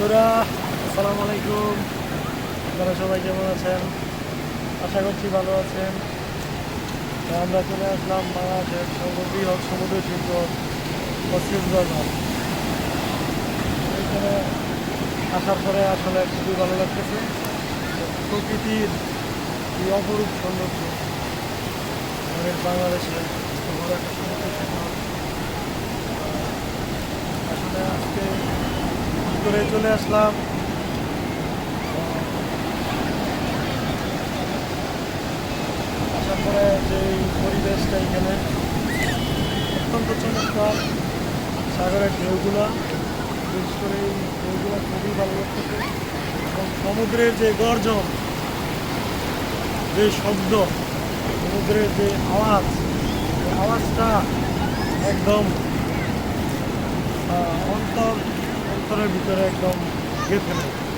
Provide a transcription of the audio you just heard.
বন্ধুরা, আসসালামু আলাইকুম। আপনারা সবাই কেমন আছেন? আশা করছি ভালো আছেন। আমরা চলে আসলাম বাংলাদেশের সর্ববৃহৎ সমুদ্র সৈকত কক্সবাজার এখানে আসার পরে আসলে খুবই ভালো লাগতেছে। প্রকৃতির অপরূপ সৌন্দর্য আমাদের বাংলাদেশে বড় একটা সমুদ্র সৈকত আসলে আজকে হুট করে চলে আসলাম। আসার পরে যে পরিবেশটা এখানে অত্যন্ত চমৎকার। সাগরের ঢেউগুলা, বিশেষ করে এই ঢেউগুলা খুবই ভালো লাগতেছে। এবং সমুদ্রের যে গর্জন, যে শব্দ, সমুদ্রের যে আওয়াজ আওয়াজটা একদম অন্তর অন্তরের ভিতরে একদম গেছে